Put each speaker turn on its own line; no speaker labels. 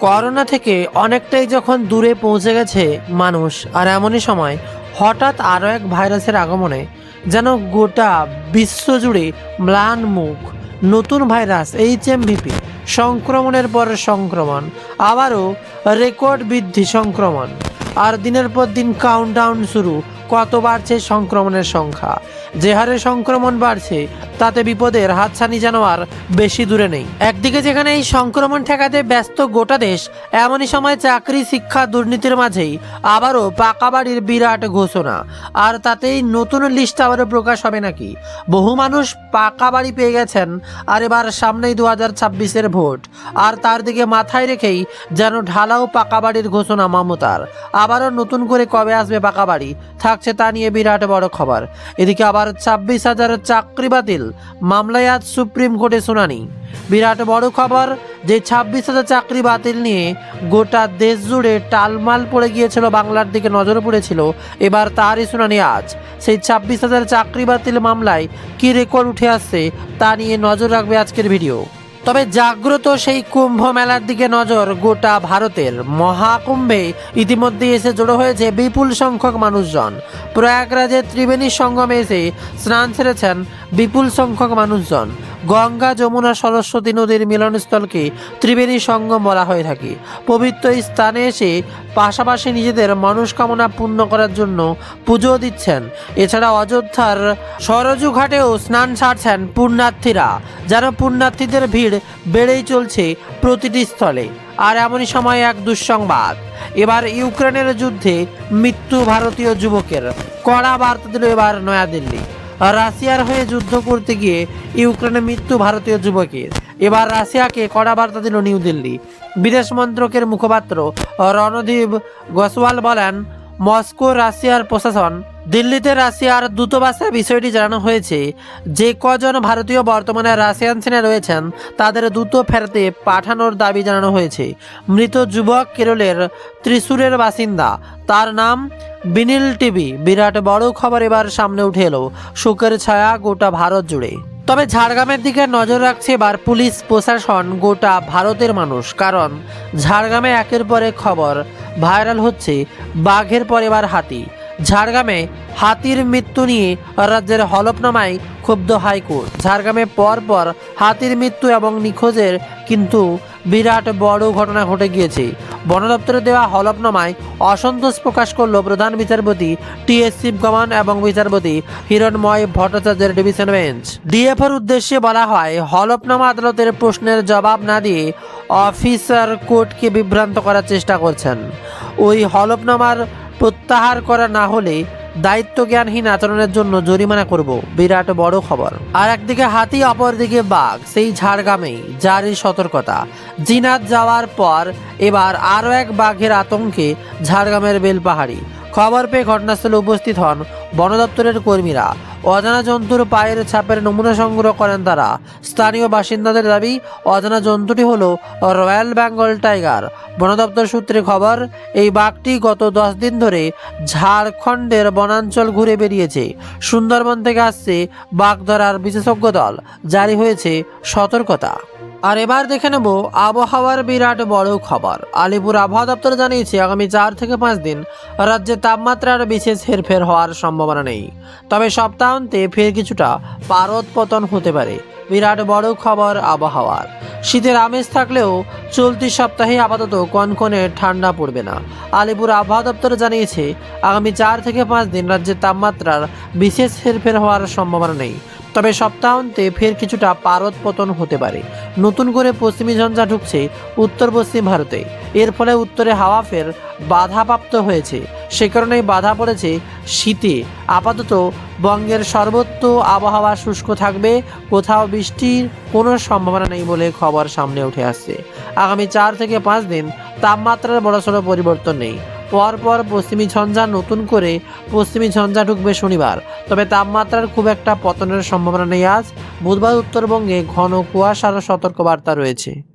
Corona থেকে অনেকটাই যখন দূরে পৌঁছে গেছে মানুষ, আর এমনই সময় হঠাৎ আরও এক ভাইরাসের আগমনে যেন গোটা বিশ্বজুড়ে ম্লান মুখ, নতুন ভাইরাস এইচ এমভিপি সংক্রমণের পর সংক্রমণ, আবারও রেকর্ড বৃদ্ধি সংক্রমণ, আর দিনের পর দিন কাউন্টডাউন শুরু কত বাড়ছে সংক্রমণের সংখ্যা? যে হারে সংক্রমণ বাড়ছে, তাতে বিপদের হাতছানি যেন আর বেশি দূরে নেই। একদিকে যেখানে এই সংক্রমণ ঠেকাতে ব্যস্ত গোটা দেশ, এমনই সময় চাকরি, শিক্ষা, দুর্নীতির মাঝেই আবারও পাকা বাড়ির বিরাট ঘোষণা। আর তাতেই নতুন লিস্ট আবারও প্রকাশ হবে নাকি? বহু মানুষ পাকা বাড়ি পেয়ে গেছেন, আর এবার সামনেই দু হাজার ছাব্বিশের ভোট। আর তার দিকে মাথায় রেখেই যেন ঢালাও পাকা বাড়ির ঘোষণা মমতার। আবারও নতুন করে কবে আসবে পাকা বাড়ি? থাকছে তা নিয়ে বিরাট বড় খবর। এদিকে আবার ছাব্বিশ হাজার চাকরি বাতিল, মামলায় আজ সুপ্রিম কোর্টে শুনানি। বিরাট বড় খবর যে ছাব্বিশ হাজার চাকরি বাতিল নিয়ে গোটা দেশ জুড়ে টালমাল পড়ে গিয়েছিল, বাংলার দিকে নজর পড়েছিল। এবার তারই শুনানি আজ। সেই ছাব্বিশ হাজার চাকরি বাতিল মামলায় কি রেকর্ড উঠে আসছে তা নিয়ে নজর রাখবে আজকের ভিডিও। তবে জাগ্রত সেই কুম্ভ মেলার দিকে নজর গোটা ভারতের মহাকুম্ভে। ইতিমধ্যে এসে জড়ো হয়েছে বিপুল সংখ্যক মানুষজন। প্রয়াগরাজের ত্রিবেণী সঙ্গমে এসে স্নান সেরেছেন বিপুল সংখ্যক মানুষজন গঙ্গা যমুনা সরস্বতী নদীর মিলনস্থলকে ত্রিবেণী সঙ্গম বলা হয়ে থাকে। পবিত্র স্থানে এসে পাশাপাশি নিজেদের মনস্কামনা পূর্ণ করার জন্য পুজো দিচ্ছেন। এছাড়া অযোধ্যার সরজু ঘাটেও স্নান সারছেন পুণ্যার্থীরা, যেন পুণ্যার্থীদের ভিড় বেড়েই চলছে প্রতিটি স্থলে। আর এমনই সময় এক দুঃসংবাদ, এবার ইউক্রেনের যুদ্ধে মৃত্যু ভারতীয় যুবকের। কড়া বার্তা দিল এবার নয়াদিল্লি। রাশিয়ার হয়ে যুদ্ধ করতে গিয়ে ইউক্রেনে মৃত্যু ভারতীয় যুবকের। এবার রাশিয়াকে কড়া বার্তা দিল নিউ দিল্লি। বিদেশ মন্ত্রকের মুখপাত্র রণদীপ গোসওয়াল বলেন, মস্কো রাশিয়ার প্রশাসন, দিল্লিতে রাশিয়ার দূতাবাসে বিষয়টি জানানো হয়েছে। যে কজন ভারতীয় বর্তমানে রাশিয়ান সেনা রয়েছেন, তাদের দ্রুত ফেরতে পাঠানোর দাবি জানানো হয়েছে। মৃত যুবক কেরলের ত্রিশূরের বাসিন্দা। তার নাম বিনিল টিভি, বিরাট বড় খবর এবার সামনে উঠে এলো। শোকের ছায়া গোটা ভারত জুড়ে। তবে ঝাড়গ্রামের দিকে নজর রাখছে এবার পুলিশ প্রশাসন, গোটা ভারতের মানুষ। কারণ ঝাড়গ্রামে একের পর খবর ভাইরাল হচ্ছে, বাঘের পর এবার হাতি। ঝাড়গ্রামে হাতির মৃত্যু নিয়ে রাজ্যের হলফনামায় ক্ষুব্ধ হাইকোর্ট। ঝাড়গ্রামে পর পর হাতির মৃত্যু এবং নিখোঁজের কিন্তু বিরাট বড় ঘটনা ঘটে গিয়েছে। বন দপ্তরে দেওয়া হলফনামায় অসন্তোষ প্রকাশ করল প্রধান বিচারপতি টি এস শিবগমান এবং বিচারপতি হিরণময় ভট্টাচার্যের ডিভিশন বেঞ্চ। ডিএফের উদ্দেশ্যে বলা হয়, হলফনামা আদালতের প্রশ্নের জবাব না দিয়ে অফিসার কোর্টকে বিভ্রান্ত করার চেষ্টা করছেন। ওই হলফনামার প্রত্যাহার করা না হলে দায়িত্ব জ্ঞানহীন আচরণের জন্য জরিমানা করব, বিরাট বড় খবর। আর একদিকে হাতি, অপরদিকে বাঘ, সেই ঝাড়গ্রামেই জারি সতর্কতা। জিনাত যাওয়ার পর এবার আরও এক বাঘের আতঙ্কে ঝাড়গ্রামের বেলপাহাড়ি। খবর পেয়ে ঘটনাস্থলে উপস্থিত হন বন দপ্তরের কর্মীরা। অজানা জন্তুর পায়ের ছাপের নমুনা সংগ্রহ করেন তারা। স্থানীয় বাসিন্দাদের দাবি, অজানা জন্তুটি হলো রয়্যাল বেঙ্গল টাইগার। বন দপ্তর সূত্রে খবর, এই বাঘটি গত দশ দিন ধরে ঝাড়খণ্ডের বনাঞ্চল ঘুরে বেরিয়েছে সুন্দরবন থেকে আসছে বাঘ ধরার বিশেষজ্ঞ দল। জারি হয়েছে সতর্কতা। আর এবার দেখে নেব আবহাওয়ার বিরাট বড় খবর। আলিপুর আবহাওয়া দপ্তর জানিয়েছে, আগামী চার থেকে পাঁচ দিন রাজ্যে তাপমাত্রার বিশেষ হেরফের হওয়ার সম্ভাবনা নেই। তবে সপ্তাহান্তে ফের কিছুটা পারদ পতন হতে পারে। বিরাট বড় খবর আবহাওয়ার। শীতের আমেজ থাকলেও চলতি সপ্তাহে আপাতত কনকনে ঠান্ডা পড়বে না। আলিপুর আবহাওয়া দপ্তর জানিয়েছে, আগামী চার থেকে পাঁচ দিন রাজ্যের তাপমাত্রার বিশেষ হেরফের হওয়ার সম্ভাবনা নেই। তবে সপ্তাহান্তে ফের কিছুটা পারদ পতন হতে পারে। নতুন করে পশ্চিমী ঝঞ্ঝা ঢুকছে উত্তর পশ্চিম ভারতে। এর ফলে উত্তরে হাওয়া ফের বাধাপ্রাপ্ত হয়েছে। সে কারণেই বাধা পড়েছে শীতে। আপাতত বঙ্গের সর্বত্র আবহাওয়া শুষ্ক থাকবে। কোথাও বৃষ্টির কোনো সম্ভাবনা নেই বলে খবর সামনে উঠে আসছে। আগামী চার থেকে পাঁচ দিন তাপমাত্রার বড়সড় পরিবর্তন নেই। পরপর পশ্চিমী ঝঞ্ঝা নতুন করে পশ্চিমী ঝঞ্ঝা ঢুকবে শনিবার। তবে তাপমাত্রার খুব একটা পতনের সম্ভাবনা নেই আজ। বুধবার উত্তরবঙ্গে ঘন কুয়াশার সতর্কবার্তা রয়েছে।